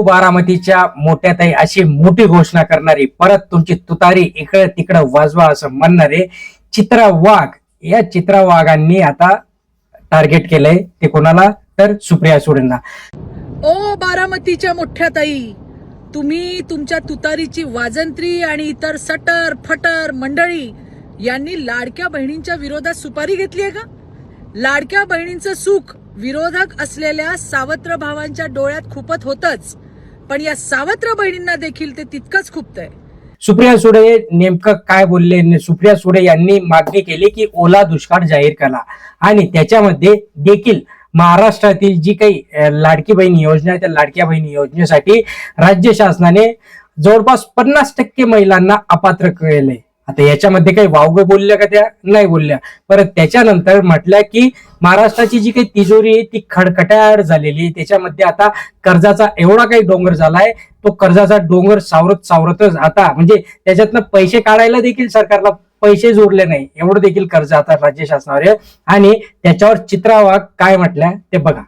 ओ बारामतीच्या मोठ्या ताई अशी मोठी घोषणा करणारी परत तुमची तुतारी इकडं तिकडं वाजवा असं म्हणणारे चित्रा वाघ या चित्रा वाघांनी आता टार्गेट केलंय ते कोणाला? तर सुप्रिया सुडेंना ओ बारामतीच्या मोठ्या ताई तुम्ही तुमच्या तुतारीची वाजंत्री आणि इतर सटर फटर मंडळी यांनी लाडक्या बहिणींच्या विरोधात सुपारी घेतली आहे का? लाडक्या बहिणींचं सुख विरोधक असलेल्या सावत्र भावांच्या डोळ्यात खुपत होतच. पण या सावत्र बहिणींना देखील ते तितकंच खुपतंय. सुप्रिया सुळे नेमकं काय बोलले? सुप्रिया सुळे यांनी मागणी केली की ओला दुष्काळ जाहीर करा. आणि त्याच्यामध्ये देखील महाराष्ट्रातील जी काही लाडकी बहीण योजना त्या लाडक्या बहिणी योजनेसाठी राज्य शासनाने जवळपास पन्नास टक्के महिलांना अपात्र केले आता याच्यामध्ये काही वावग बोलल्या का त्या? नाही बोलल्या. परत त्याच्यानंतर म्हटल्या की महाराष्ट्राची जी काही तिजोरी आहे ती खडखटाट झालेली आहे. त्याच्यामध्ये आता कर्जाचा एवढा काही डोंगर झालाय तो कर्जाचा डोंगर सावरत सावरतच आता म्हणजे त्याच्यातनं पैसे काढायला देखील सरकारला पैसे जोडले नाही. एवढं देखील कर्ज आता राज्य शासनावर आहे. आणि त्याच्यावर चित्रावा काय म्हटल्या ते बघा.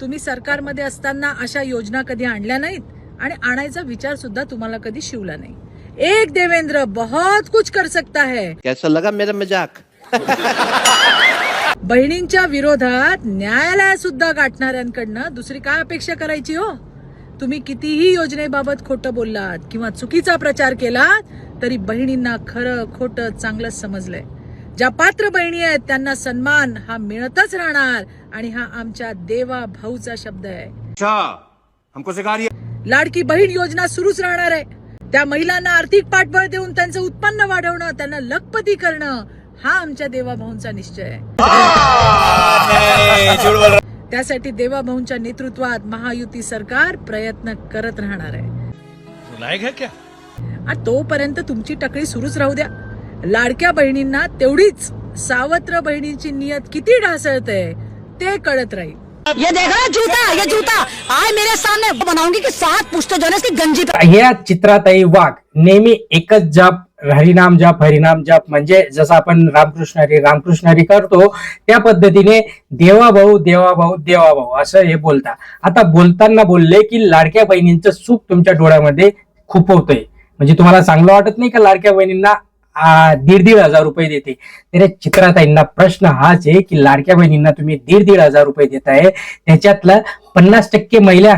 तुम्ही सरकारमध्ये असताना अशा योजना कधी आणल्या नाहीत? आणि आणायचा विचार सुद्धा तुम्हाला कधी शिवला नाही. एक देवेंद्र बहुत कुछ कर सकता है। कैसा लगा मेरा मजाक? बहिणींच्या विरोधात न्यायालयात सुद्धा गाठणाऱ्यांकडनं दुसरी काय अपेक्षा करायची हो? तुम्ही कितीही योजनेबाबत खोटं बोललात किंवा चुकीचा प्रचार केलात तरी बहिणींना खरं खोटं चांगलंच समजलंय. ज्या पात्र बहिणी आहेत त्यांना सन्मान हा मिळतच राहणार आणि हा आमच्या देवा भाऊचा शब्द आहे. हमको लाडकी बहीण योजना सुरूच राहणार आहे. त्या महिलांना आर्थिक पाठबळ देऊन त्यांचं उत्पन्न वाढवणं त्यांना लखपती करणं हा आमच्या देवाभाऊंचा निश्चय आहे. त्यासाठी देवाभाऊंच्या नेतृत्वात महायुती सरकार प्रयत्न करत राहणार आहे. तोपर्यंत तुमची टकळी सुरूच राहू द्या. लाडक्या बहिणींना तेवढीच सावत्र बहिणीची नियत किती ढासळते ते कळत राहील. ये देखा ना जूता ये जूता। आय मेरे सामने बनाऊंगी की सात पुश्ते जो है इसकी गंजी पे। ह्या वाघ नेहमी एकच जाप हरिनाम जाप हरिनाम जाप म्हणजे जसं आपण रामकृष्ण हरी रामकृष्ण हरी करतो त्या पद्धतीने देवा भाऊ देवा भाऊ देवा भाऊ असं हे बोलता. आता बोलताना बोलले की लाडक्या बहिणींचं सुख तुमच्या डोळ्यामध्ये खूप म्हणजे तुम्हाला चांगलं वाटत नाही का लाडक्या बहिणींना दीड दीड हजार रुपये देते. तर चित्राताईंना प्रश्न हाच आहे की लाडक्या बहिणींना तुम्ही दीड दीड हजार रुपये देताय. त्याच्यातलं पन्नास टक्के महिला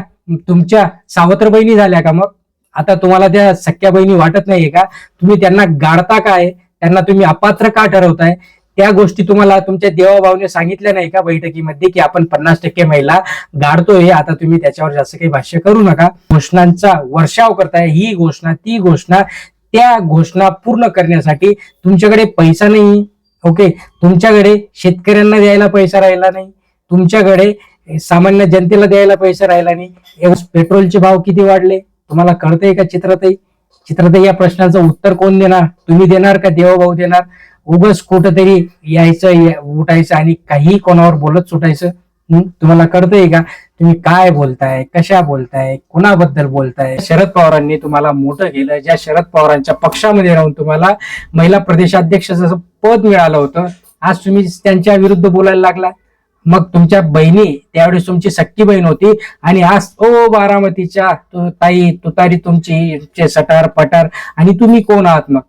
तुमच्या सावत्र बहिणी झाल्या का मग? आता तुम्हाला त्या सख्या बहिणी वाटत नाहीये का? तुम्ही त्यांना गाडता काय त्यांना तुम्ही अपात्र का ठरवताय? त्या गोष्टी तुम्हाला तुमच्या देवाभावने सांगितल्या नाही का बैठकीमध्ये की आपण पन्नास टक्के महिला गाडतोय? आता तुम्ही त्याच्यावर जास्त काही भाष्य करू नका. घोषणांचा वर्षाव करताय. ही घोषणा ती घोषणा त्या घोषणा पूर्ण करण्यासाठी तुमच्याकडे पैसा नाही. ओके? तुमच्याकडे शेतकऱ्यांना द्यायला पैसा राहिला नाही. तुमच्याकडे सामान्य जनतेला द्यायला पैसा राहिला नाही. एवढं पेट्रोलचे भाव किती वाढले? तुम्हाला कळतंय का चित्रताई? चित्रताई या प्रश्नाचं उत्तर कोण देणार? तुम्ही देणार का? देवभाऊ देणार. उगस कुठंतरी यायचं उठायचं आणि काही कोणावर बोलत सुटायचं. तुम्हाला कळतंय का? तुम्ही काय बोलताय? कशा बोलताय? कुणाबद्दल बोलताय? शरद पवारांनी तुम्हाला मोठं केलं. ज्या शरद पवारांच्या पक्षामध्ये राहून तुम्हाला महिला प्रदेशाध्यक्षाचं पद मिळालं होतं. आज तुम्ही त्यांच्या विरुद्ध बोलायला लागला मग तुमच्या बहिणी त्यावेळेस तुमची सक्की बहीण होती आणि आज ओ बारामतीच्या ताई तुतारी तुमची सटार पटार आणि तुम्ही कोण आहात मग?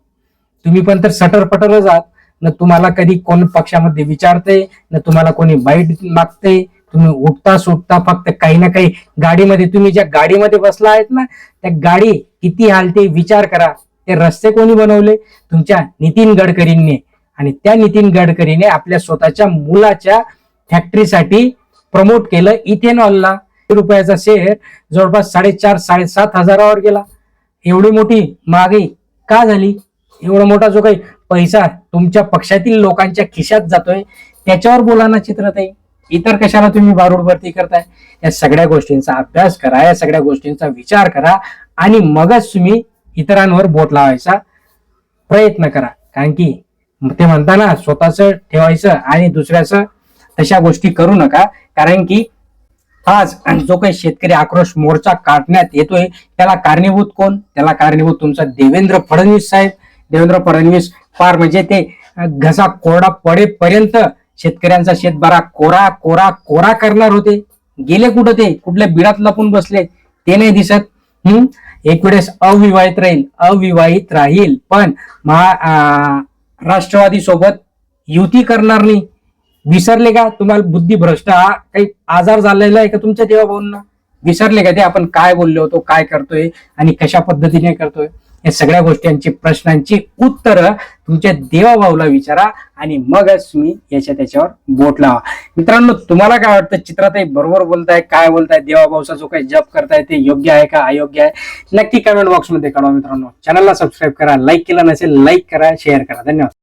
तुम्ही पण तर सटर पटरच आहात. न तुम्हाला कधी कोण पक्षामध्ये विचारते न तुम्हाला कोणी बाईट मागते तुम्ही उठता सुटता फक्त काही ना काही गाडीमध्ये तुम्ही ज्या गाडीमध्ये बसला आहेत ना त्या गाडी किती हालते विचार करा. ते रस्ते कोणी बनवले? तुमच्या नितीन गडकरींनी. आणि त्या नितीन गडकरीने आपल्या स्वतःच्या मुलाच्या फॅक्टरीसाठी प्रमोट केलं इथेनॉलला. रुपयाचा शेअर जवळपास साडेचार साडेसात हजारावर गेला. एवढी मोठी महागाई का झाली? एवढा मोठा जो काही पैसा तुमच्या पक्षातील लोकांच्या खिशात जातोय. त्याच्यावर बोला ना चित्रताई. इतर कशाला तुम्ही बारूड भरती करताय? या सगळ्या गोष्टींचा अभ्यास करा या सगळ्या गोष्टींचा विचार करा आणि मगच तुम्ही इतरांवर बोट लावायचा प्रयत्न करा. कारण की ते म्हणताना स्वतःच ठेवायचं आणि दुसऱ्याचं तशा गोष्टी करू नका. कारण की आज जो काही शेतकरी आक्रोश मोर्चा काढण्यात येतोय त्याला कारणीभूत कोण? त्याला कारणीभूत तुमचा देवेंद्र फडणवीस साहेब. देवेंद्र फडणवीस फार म्हणजे ते घसा कोरडा पडेपर्यंत शेतकऱ्यांचा शेतबारा कोरा कोरा कोरा करणार होते. गेले कुठं ते? कुठल्या बिडात लपून बसले? ते नाही दिसत. हम्म? एक वेळेस अविवाहित राहील अविवाहित राहील. पण महा राष्ट्रवादी सोबत युती करणार नाही. विसरले का? तुम्हाला बुद्धिभ्रष्ट हा काही आजार झालेला आहे का तुमच्या देवाभाऊंना? विसरले का ते? आपण काय बोललो होतो काय करतोय? आणि कशा पद्धतीने करतोय? या सगळ्या गोष्टींची प्रश्नांची उत्तरं तुमच्या देवाभाऊला विचारा आणि मगच तुम्ही याच्या त्याच्यावर बोट लावा. मित्रांनो तुम्हाला काय वाटतं? चित्रातही बरोबर बोलताय काय बोलताय? देवाभाऊचा जो काही जप करताय ते योग्य आहे का? अयोग्य आहे? नक्की कमेंट बॉक्समध्ये कळवा मित्रांनो. चॅनलला सबस्क्राईब करा लाईक केला नसेल लाईक करा शेअर करा. धन्यवाद.